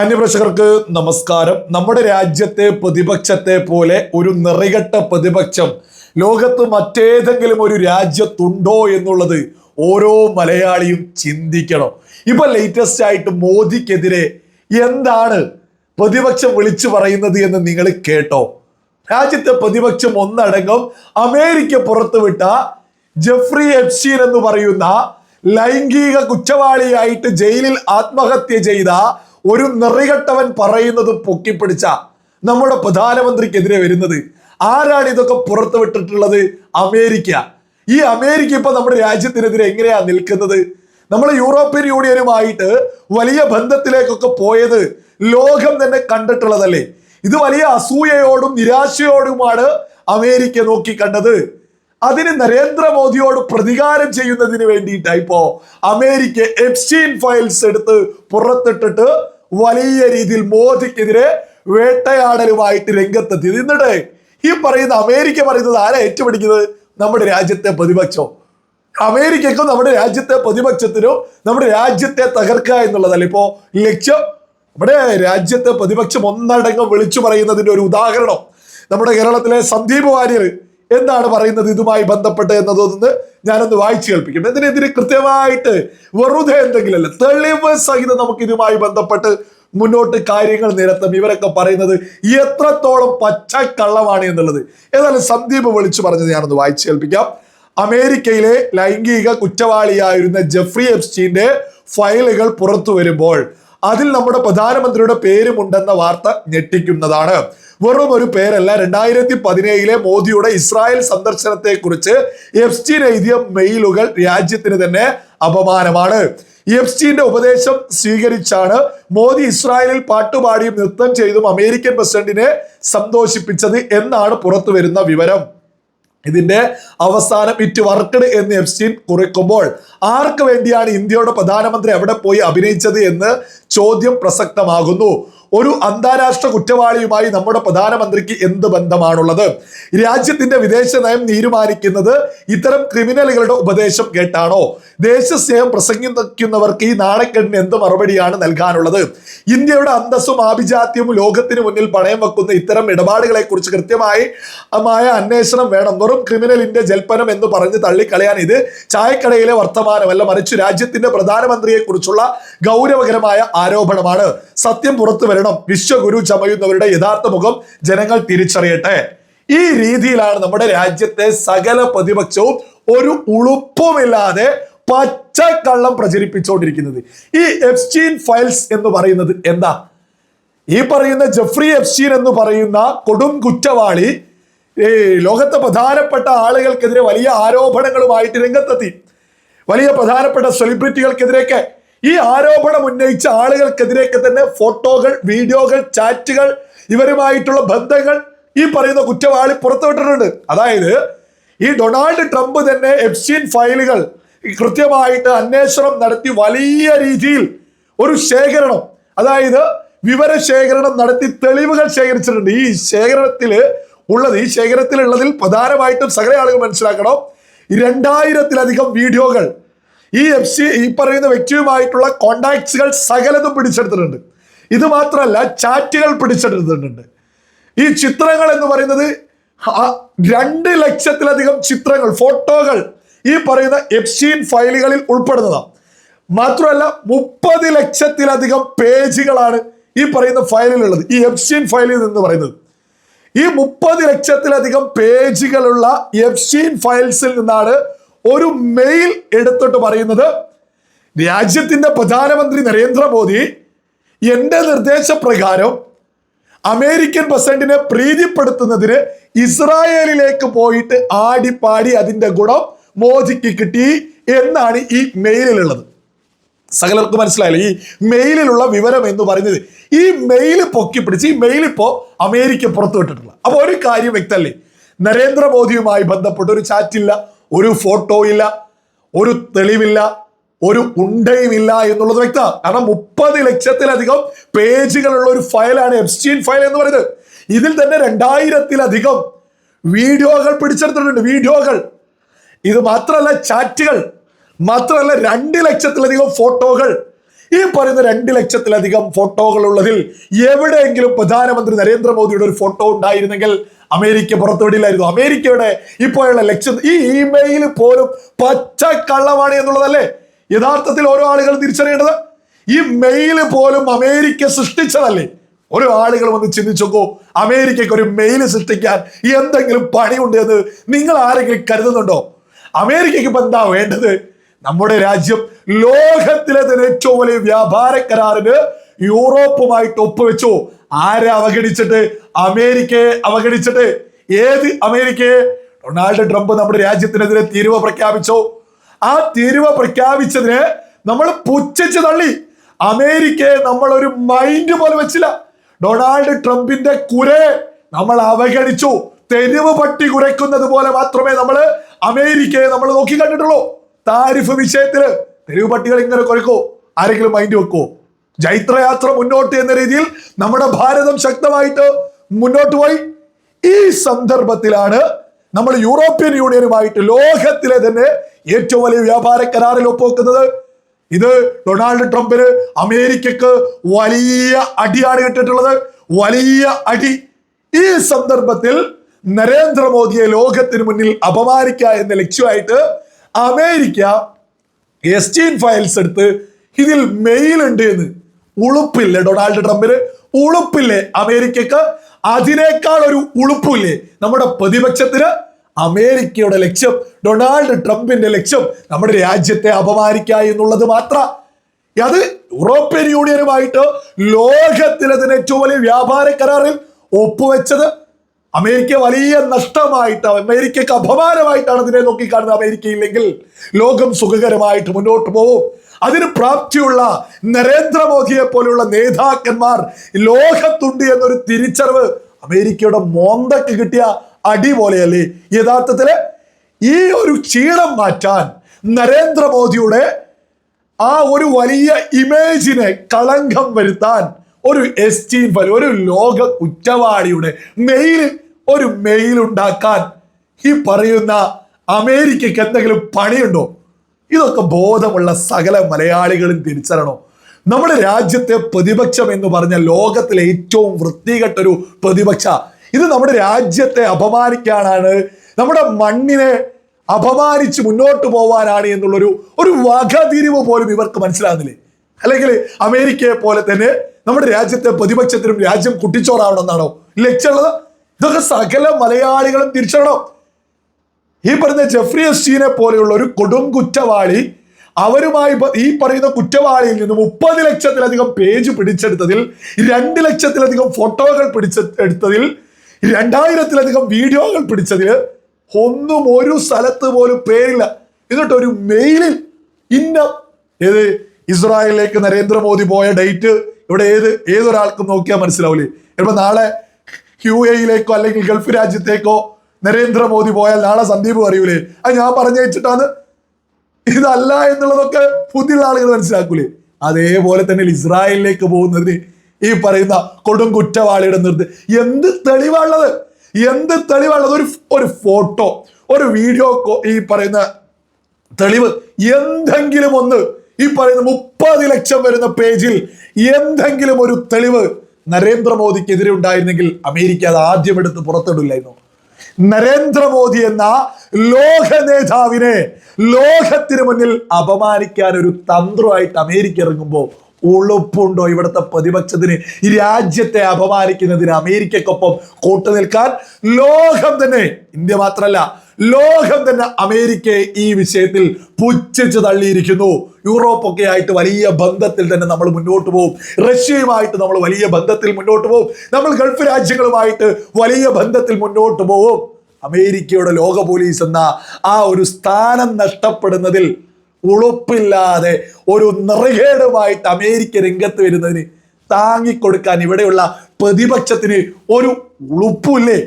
അന്യപ്രേക്ഷകർക്ക് നമസ്കാരം. നമ്മുടെ രാജ്യത്തെ പ്രതിപക്ഷത്തെ പോലെ ഒരു നിറികെട്ട പ്രതിപക്ഷം ലോകത്ത് മറ്റേതെങ്കിലും ഒരു രാജ്യത്തുണ്ടോ എന്നുള്ളത് ഓരോ മലയാളിയും ചിന്തിക്കണം. ഇപ്പൊ ലേറ്റസ്റ്റ് ആയിട്ട് മോദിക്കെതിരെ എന്താണ് പ്രതിപക്ഷം വിളിച്ചു പറയുന്നത് എന്ന് നിങ്ങൾ കേട്ടോ. രാജ്യത്തെ പ്രതിപക്ഷം ഒന്നടങ്കം അമേരിക്ക പുറത്തുവിട്ട ജെഫ്രി എപ്ഷീൻ എന്ന് പറയുന്ന ലൈംഗിക കുറ്റവാളിയായിട്ട് ജയിലിൽ ആത്മഹത്യ ചെയ്ത ഒരു നിറികെട്ടവൻ പറയുന്നത് പൊക്കിപ്പിടിച്ച നമ്മുടെ പ്രധാനമന്ത്രിക്കെതിരെ വരുന്നത്. ആരാണ് ഇതൊക്കെ പുറത്തു വിട്ടിട്ടുള്ളത്? അമേരിക്ക. ഈ അമേരിക്ക ഇപ്പൊ നമ്മുടെ രാജ്യത്തിനെതിരെ എങ്ങനെയാ നിൽക്കുന്നത്? നമ്മൾ യൂറോപ്യൻ യൂണിയനുമായിട്ട് വലിയ ബന്ധത്തിലേക്കൊക്കെ പോയത് ലോകം തന്നെ കണ്ടിട്ടുള്ളതല്ലേ? ഇത് വലിയ അസൂയയോടും നിരാശയോടുമാണ് അമേരിക്ക നോക്കി കണ്ടത്. അതിന് നരേന്ദ്രമോദിയോട് പ്രതികാരം ചെയ്യുന്നതിന് വേണ്ടിയിട്ട് ഇപ്പോ അമേരിക്ക എപ്സ്റ്റീൻ ഫയൽസ് എടുത്ത് പുറത്തിട്ടിട്ട് വലിയ രീതിയിൽ മോദിക്കെതിരെ വേട്ടയാടലുമായിട്ട് രംഗത്തെത്തിയത് എന്നിട്ട് ഈ പറയുന്ന അമേരിക്ക പറയുന്നത് ആരാ ഏറ്റുപിടിക്കുന്നത്? നമ്മുടെ രാജ്യത്തെ പ്രതിപക്ഷം. അമേരിക്കക്കും നമ്മുടെ രാജ്യത്തെ പ്രതിപക്ഷത്തിനും നമ്മുടെ രാജ്യത്തെ തകർക്കുക എന്നുള്ളതല്ല ഇപ്പോ ലക്ഷ്യം? നമ്മുടെ രാജ്യത്തെ പ്രതിപക്ഷം ഒന്നടങ്കം വിളിച്ചു പറയുന്നതിന്റെ ഒരു ഉദാഹരണം നമ്മുടെ കേരളത്തിലെ സന്ദീപ് വാര്യർ എന്താണ് പറയുന്നത് ഇതുമായി ബന്ധപ്പെട്ട് എന്നതൊന്ന് ഞാനൊന്ന് വായിച്ചു കേൾപ്പിക്കും ഇതിനെതിരെ കൃത്യമായിട്ട് വെറുതെ എന്തെങ്കിലും എന്തെങ്കിലല്ല തെളിവ് സഹിതം നമുക്ക് ഇതുമായി ബന്ധപ്പെട്ട് മുന്നോട്ട് കാര്യങ്ങൾ നിരത്തും ഇവരൊക്കെ പറയുന്നത് എത്രത്തോളം പച്ചക്കള്ളമാണ് എന്നുള്ളത്. ഏതായാലും സന്ദീപ് വിളിച്ചു പറഞ്ഞത് ഞാനൊന്ന് വായിച്ചു കേൾപ്പിക്കാം. അമേരിക്കയിലെ ലൈംഗിക കുറ്റവാളിയായിരുന്ന ജെഫ്രി എപ്സ്റ്റീന്റെ ഫയലുകൾ പുറത്തു വരുമ്പോൾ അതിൽ നമ്മുടെ പ്രധാനമന്ത്രിയുടെ പേരുമുണ്ടെന്ന വാർത്ത ഞെട്ടിക്കുന്നതാണ്. വെറും ഒരു പേരല്ല. രണ്ടായിരത്തി പതിനേഴിലെ മോദിയുടെ ഇസ്രായേൽ സന്ദർശനത്തെ കുറിച്ച് എഫ്സ്റ്റീൻ എഴുതിയ മെയിലുകൾ രാജ്യത്തിന് തന്നെ അപമാനമാണ്. എഫ്സ്റ്റീന്റെ ഉപദേശം സ്വീകരിച്ചാണ് മോദി ഇസ്രായേലിൽ പാട്ടുപാടിയും നൃത്തം ചെയ്തും അമേരിക്കൻ പ്രസിഡന്റിനെ സന്തോഷിപ്പിച്ചത് എന്നാണ് പുറത്തു വരുന്ന വിവരം. ഇതിന്റെ അവസാനം ഇറ്റ് വർക്കഡ് എന്ന് എഫ്സ്റ്റീൻ കുറിക്കുമ്പോൾ ആർക്ക് വേണ്ടിയാണ് ഇന്ത്യയുടെ പ്രധാനമന്ത്രി എവിടെ പോയി അഭിനയിച്ചത്? എന്ന് ചോദ്യം പ്രസക്തമാകുന്നു. ഒരു അന്താരാഷ്ട്ര കുറ്റവാളിയുമായി നമ്മുടെ പ്രധാനമന്ത്രിക്ക് എന്ത് ബന്ധമാണുള്ളത്? രാജ്യത്തിന്റെ വിദേശ നയം തീരുമാനിക്കുന്നത് ഇത്തരം ക്രിമിനലുകളുടെ ഉപദേശം കേട്ടാണോ? ദേശസ്നേഹം പ്രസംഗിക്കുന്നവർക്ക് ഈ നാണക്കെട്ടിന് എന്ത് മറുപടിയാണ് നൽകാനുള്ളത്? ഇന്ത്യയുടെ അന്തസ്സും ആഭിജാത്യവും ലോകത്തിന് മുന്നിൽ പണയം വെക്കുന്ന ഇത്തരം ഇടപാടുകളെ കുറിച്ച് കൃത്യമായി മായ അന്വേഷണം വേണം. വെറും ക്രിമിനലിന്റെ ജൽപ്പനം എന്ന് പറഞ്ഞ് തള്ളിക്കളയാൻ ഇത് ചായക്കടയിലെ വർത്തമാനമല്ല മറിച്ച് രാജ്യത്തിന്റെ പ്രധാനമന്ത്രിയെ കുറിച്ചുള്ള ഗൗരവകരമായ ആരോപണമാണ്. സത്യം പുറത്തു വരണം വിശ്വഗുരു ചമയുന്നവരുടെ യഥാർത്ഥ മുഖം ജനങ്ങൾ തിരിച്ചറിയട്ടെ. ഈ രീതിയിലാണ് നമ്മുടെ രാജ്യത്തെ സകല പ്രതിപക്ഷവും ഒരു ഉളുപ്പുമില്ലാതെ പച്ചക്കള്ളം പ്രചരിപ്പിച്ചുകൊണ്ടിരിക്കുന്നത്. ഈ എഫ്സ്റ്റീൻ ഫയൽസ് എന്ന് പറയുന്നത് എന്താ? ഈ പറയുന്ന ജെഫ്രി എഫ്സ്റ്റീൻ എന്ന് പറയുന്ന കൊടും കുറ്റവാളി ഈ ലോകത്തെ പ്രധാനപ്പെട്ട ആളുകൾക്കെതിരെ വലിയ ആരോപണങ്ങളുമായിട്ട് രംഗത്തെത്തി. വലിയ പ്രധാനപ്പെട്ട സെലിബ്രിറ്റികൾക്കെതിരെയൊക്കെ ഈ ആരോപണം ഉന്നയിച്ച ആളുകൾക്കെതിരെയൊക്കെ തന്നെ ഫോട്ടോകൾ വീഡിയോകൾ ചാറ്റുകൾ ഇവരുമായിട്ടുള്ള ബന്ധങ്ങൾ ഈ പറയുന്ന കുറ്റവാളി പുറത്തുവിട്ടിട്ടുണ്ട്. അതായത് ഈ ഡൊണാൾഡ് ട്രംപ് തന്നെ എഫ്സിൻ ഫയലുകൾ കൃത്യമായിട്ട് അന്വേഷണം നടത്തി വലിയ രീതിയിൽ ഒരു ശേഖരണം അതായത് വിവര ശേഖരണം നടത്തി തെളിവുകൾ ശേഖരിച്ചിട്ടുണ്ട്. ഈ ശേഖരണത്തിൽ ഉള്ളത് ഈ ശേഖരത്തിലുള്ളതിൽ പ്രധാനമായിട്ടും സകല ആളുകൾ മനസ്സിലാക്കണം. രണ്ടായിരത്തിലധികം വീഡിയോകൾ ഈ എഫ് സി ഈ പറയുന്ന വ്യക്തിയുമായിട്ടുള്ള കോണ്ടാക്ട്സുകൾ സകലതും പിടിച്ചെടുത്തിട്ടുണ്ട്. ഇത് മാത്രമല്ല ചാറ്റുകൾ പിടിച്ചെടുത്തിട്ടുണ്ട്. ഈ ചിത്രങ്ങൾ എന്ന് പറയുന്നത് രണ്ട് ലക്ഷത്തിലധികം ചിത്രങ്ങൾ ഫോട്ടോകൾ ഈ പറയുന്ന എഫ്സീൻ ഫയലുകളിൽ ഉൾപ്പെടുന്നതാണ് മാത്രമല്ല മുപ്പത് ലക്ഷത്തിലധികം പേജുകളാണ് ഈ പറയുന്ന ഫയലിലുള്ളത് ഈ എഫ്സീൻ ഫയലിൽ നിന്ന് പറയുന്നത്. ഈ മുപ്പത് ലക്ഷത്തിലധികം പേജുകളുള്ള എഫ്സീൻ ഫയൽസിൽ നിന്നാണ് ഒരു മെയിൽ എടുത്തിട്ട് പറയുന്നത് രാജ്യത്തിന്റെ പ്രധാനമന്ത്രി നരേന്ദ്രമോദി എന്റെ നിർദ്ദേശപ്രകാരം അമേരിക്കൻ പ്രസിഡന്റിനെ പ്രീതിപ്പെടുത്തുന്നതിന് ഇസ്രായേലിലേക്ക് പോയിട്ട് ആടിപ്പാടി അതിന്റെ ഗുണം മോദിക്ക് കിട്ടി എന്നാണ് ഈ മെയിലിലുള്ളത് സകലർക്ക് മനസ്സിലായില്ല ഈ മെയിലിലുള്ള വിവരം എന്ന് പറയുന്നത്. ഈ മെയിൽ പൊക്കി പിടിച്ച് ഈ മെയിൽ ഇപ്പോൾ അമേരിക്ക പുറത്തുവിട്ടിട്ടുള്ള അപ്പൊ ഒരു കാര്യം വ്യക്തമല്ലേ? നരേന്ദ്രമോദിയുമായി ബന്ധപ്പെട്ട് ഒരു ചാറ്റില്ല ഒരു ഫോട്ടോ ഇല്ല ഒരു തെളിവില്ല ഒരു ഉണ്ടയുമില്ല എന്നുള്ളത് വ്യക്തമാണ്. കാരണം മുപ്പത് ലക്ഷത്തിലധികം പേജുകളുള്ള ഒരു ഫയലാണ് എബ്സ്റ്റീൻ ഫയൽ എന്ന് പറയുന്നത്. ഇതിൽ തന്നെ രണ്ടായിരത്തിലധികം വീഡിയോകൾ പിടിച്ചെടുത്തിട്ടുണ്ട് വീഡിയോകൾ. ഇത് മാത്രമല്ല ചാറ്റുകൾ മാത്രമല്ല രണ്ട് ലക്ഷത്തിലധികം ഫോട്ടോകൾ. ഈ പറയുന്ന രണ്ട് ലക്ഷത്തിലധികം ഫോട്ടോകൾ ഉള്ളതിൽ എവിടെയെങ്കിലും പ്രധാനമന്ത്രി നരേന്ദ്രമോദിയുടെ ഒരു ഫോട്ടോ ഉണ്ടായിരുന്നെങ്കിൽ അമേരിക്ക പുറത്തുവിടില്ലായിരുന്നു അമേരിക്കയുടെ ഇപ്പോഴുള്ള ലക്ഷ്യം ഈ ഇമെയിൽ പോലും പച്ച കള്ളമാണ് എന്നുള്ളതല്ലേ? യഥാർത്ഥത്തിൽ ഓരോ ആളുകൾ തിരിച്ചറിയേണ്ടത് ഈ മെയിൽ പോലും അമേരിക്ക സൃഷ്ടിച്ചതല്ലേ? ഓരോ ആളുകൾ വന്ന് ചിന്തിച്ചോക്കോ അമേരിക്കയ്ക്ക് ഒരു മെയിൽ സൃഷ്ടിക്കാൻ എന്തെങ്കിലും പണിയുണ്ട് എന്ന് നിങ്ങൾ ആരെങ്കിലും കരുതുന്നുണ്ടോ? അമേരിക്കയ്ക്ക് ഇപ്പൊ എന്താ വേണ്ടത്? നമ്മുടെ രാജ്യം ലോകത്തിലെ തന്നെ ഏറ്റവും വലിയ വ്യാപാര കരാറിന് യൂറോപ്പുമായിട്ട് ഒപ്പുവെച്ചു. ആരെ അവഗണിച്ചിട്ട്? അമേരിക്കയെ അവഗണിച്ചിട്ട്. ഏത് അമേരിക്കയെ? ഡൊണാൾഡ് ട്രംപ് നമ്മുടെ രാജ്യത്തിനെതിരെ തീരുവ പ്രഖ്യാപിച്ചോ. ആ തീരുവ പ്രഖ്യാപിച്ചതിന് നമ്മൾ പുച്ഛിച്ച് തള്ളി. അമേരിക്കയെ നമ്മൾ ഒരു മൈൻഡ് പോലെ വെച്ചില്ല. ഡൊണാൾഡ് ട്രംപിന്റെ കുരയെ നമ്മൾ അവഗണിച്ചു. തെരുവ് പട്ടി കുരയ്ക്കുന്നത് പോലെ മാത്രമേ നമ്മൾ അമേരിക്കയെ നമ്മൾ നോക്കി കണ്ടിട്ടുള്ളൂ. താരിഫ് വിഷയത്തിൽ തെരുവ് പട്ടികൾ ഇങ്ങനെ കുരക്കോ ആരെങ്കിലും മൈൻഡ് വെക്കോ. ജൈത്രയാത്ര മുന്നോട്ട് എന്ന രീതിയിൽ നമ്മുടെ ഭാരതം ശക്തമായിട്ട് മുന്നോട്ട് പോയി. ഈ സന്ദർഭത്തിലാണ് നമ്മൾ യൂറോപ്യൻ യൂണിയനുമായിട്ട് ലോകത്തിലെ തന്നെ ഏറ്റവും വലിയ വ്യാപാര കരാറിൽ ഒപ്പുവെക്കുന്നത്. ഇത് ഡൊണാൾഡ് ട്രംപിന് അമേരിക്കക്ക് വലിയ അടിയാണ് കിട്ടിയിട്ടുള്ളത് വലിയ അടി. ഈ സന്ദർഭത്തിൽ നരേന്ദ്രമോദിയെ ലോകത്തിന് മുന്നിൽ അപമാനിക്കുക എന്ന ലക്ഷ്യമായിട്ട് അമേരിക്ക എസ്റ്റീൻ ഫയൽസ് എടുത്ത് ഇതിൽ മെയിൽ ഉണ്ട് എന്ന് ഉളുപ്പില്ലേ ഡൊണാൾഡ് ട്രംപിന്? ഉളുപ്പില്ലേ അമേരിക്കക്ക്? അതിനേക്കാൾ ഒരു ഉളുപ്പില്ലേ നമ്മുടെ പ്രതിപക്ഷത്തിന്? അമേരിക്കയുടെ ലക്ഷ്യം ഡൊണാൾഡ് ട്രംപിന്റെ ലക്ഷ്യം നമ്മുടെ രാജ്യത്തെ അപമാനിക്കുക എന്നുള്ളത് മാത്ര. അത് യൂറോപ്യൻ യൂണിയനുമായിട്ട് ലോകത്തിലെ ഏറ്റവും വലിയ വ്യാപാര കരാറിൽ ഒപ്പുവെച്ചത് അമേരിക്ക വലിയ നഷ്ടമായിട്ട് അമേരിക്കക്ക് അപമാനമായിട്ടാണ് ഇതിനെ നോക്കിക്കാണുന്നത്. അമേരിക്കയില്ലെങ്കിൽ ലോകം സുഖകരമായിട്ട് മുന്നോട്ട് പോകും അതിന് പ്രാപ്തിയുള്ള നരേന്ദ്രമോദിയെ പോലെയുള്ള നേതാക്കന്മാർ ലോകത്തുണ്ട് എന്നൊരു തിരിച്ചറിവ് അമേരിക്കയുടെ മോന്തക്ക് കിട്ടിയ അടി പോലെയല്ലേ. യഥാർത്ഥത്തിൽ ഈ ഒരു ക്ഷീണം മാറ്റാൻ നരേന്ദ്രമോദിയുടെ ആ ഒരു വലിയ ഇമേജിനെ കളങ്കം വരുത്താൻ ഒരു എസ്റ്റീൻ ഫൽ ഒരു ലോക കുറ്റവാളിയുടെ മെയിൽ ഒരു മെയിൽ ഉണ്ടാക്കാൻ ഈ പറയുന്ന അമേരിക്കക്ക് എന്തെങ്കിലും പണിയുണ്ടോ? ഇതൊക്കെ ബോധമുള്ള സകല മലയാളികളും തിരിച്ചറിയണോ. നമ്മുടെ രാജ്യത്തെ പ്രതിപക്ഷം എന്ന് പറഞ്ഞ ലോകത്തിലെ ഏറ്റവും വൃത്തികെട്ട ഒരു പ്രതിപക്ഷ. ഇത് നമ്മുടെ രാജ്യത്തെ അപമാനിക്കാനാണ് നമ്മുടെ മണ്ണിനെ അപമാനിച്ച് മുന്നോട്ട് പോവാനാണ് എന്നുള്ളൊരു ഒരു വകതിരിവ് പോലും ഇവർക്ക് മനസ്സിലാകുന്നില്ലേ? അല്ലെങ്കിൽ അമേരിക്കയെ പോലെ തന്നെ നമ്മുടെ രാജ്യത്തെ പ്രതിപക്ഷത്തിനും രാജ്യം കുട്ടിച്ചോറാവണമെന്നാണോ? ലക്ഷ്യമുള്ളത് ഇതൊക്കെ സകല മലയാളികളും തിരിച്ചറിയണം. ഈ പറയുന്ന ജെഫ്രി എസ്റ്റീനെ പോലെയുള്ള ഒരു കൊടും കുറ്റവാളി അവരുമായി ഈ പറയുന്ന കുറ്റവാളിയിൽ നിന്ന് മുപ്പത് ലക്ഷത്തിലധികം പേജ് പിടിച്ചെടുത്തതിൽ രണ്ട് ലക്ഷത്തിലധികം ഫോട്ടോകൾ പിടിച്ചെടുത്തതിൽ രണ്ടായിരത്തിലധികം വീഡിയോകൾ പിടിച്ചതിൽ ഒന്നും ഒരു സ്ഥലത്ത് പോലും പേരില്ല. എന്നിട്ട് ഒരു മെയിലിൽ ഇന്ന ഏത് ഇസ്രായേലിലേക്ക് നരേന്ദ്രമോദി പോയ ഡേറ്റ് ഇവിടെ ഏത് ഏതൊരാൾക്കും നോക്കിയാൽ മനസ്സിലാവില്ലേ ഇപ്പൊ നാളെ യു എയിലേക്കോ അല്ലെങ്കിൽ ഗൾഫ് രാജ്യത്തേക്കോ നരേന്ദ്രമോദി പോയാൽ നാളെ സന്ദീപ് അറിയൂലേ? അത് ഞാൻ പറഞ്ഞയച്ചിട്ടാണ്. ഇതല്ല എന്നുള്ളതൊക്കെ പുതിയ ആളുകൾ മനസ്സിലാക്കൂലേ? അതേപോലെ തന്നെ ഇസ്രായേലിലേക്ക് പോകുന്നതിന് ഈ പറയുന്ന കൊടും കുറ്റവാളിയുടെ നിർത്തി എന്ത് തെളിവാണുള്ളത്? എന്ത് തെളിവാണുള്ളത്? ഒരു ഒരു ഫോട്ടോ ഒരു വീഡിയോ ഈ പറയുന്ന തെളിവ് എന്തെങ്കിലും ഒന്ന് ഈ പറയുന്ന മുപ്പത് ലക്ഷം വരുന്ന പേജിൽ എന്തെങ്കിലും ഒരു തെളിവ് നരേന്ദ്രമോദിക്കെതിരെ ഉണ്ടായിരുന്നെങ്കിൽ അമേരിക്ക അത് ആദ്യം എടുത്ത് പുറത്തിടില്ലായിരുന്നു. നരേന്ദ്രമോദി എന്ന ലോക നേതാവിനെ ലോകത്തിന് മുന്നിൽ അപമാനിക്കാൻ ഒരു തന്ത്രമായിട്ട് അമേരിക്ക ഇറങ്ങുമ്പോൾ ഉളുപ്പുണ്ടോ ഇവിടുത്തെ പ്രതിപക്ഷത്തിന്? ഈ രാജ്യത്തെ അപമാനിക്കുന്നതിന് അമേരിക്കക്കൊപ്പം കൂട്ടുനിൽക്കാൻ ലോകം തന്നെ ഇന്ത്യ മാത്രമല്ല ലോകം തന്നെ അമേരിക്കയെ ഈ വിഷയത്തിൽ പുച്ഛിച്ച് തള്ളിയിരിക്കുന്നു. യൂറോപ്പൊക്കെ ആയിട്ട് വലിയ ബന്ധത്തിൽ തന്നെ നമ്മൾ മുന്നോട്ട് പോകും റഷ്യയുമായിട്ട് നമ്മൾ വലിയ ബന്ധത്തിൽ മുന്നോട്ട് പോകും നമ്മൾ ഗൾഫ് രാജ്യങ്ങളുമായിട്ട് വലിയ ബന്ധത്തിൽ മുന്നോട്ട് പോകും അമേരിക്കയുടെ ലോക പോലീസ് എന്ന ആ ഒരു സ്ഥാനം നഷ്ടപ്പെടുന്നതിൽ ഉളുപ്പില്ലാതെ ഒരു നിറകേടുമായിട്ട് അമേരിക്ക രംഗത്ത് വരുന്നതിന് താങ്ങിക്കൊടുക്കാൻ ഇവിടെയുള്ള പ്രതിപക്ഷത്തിന് ഒരു ഉളുപ്പില്ലേ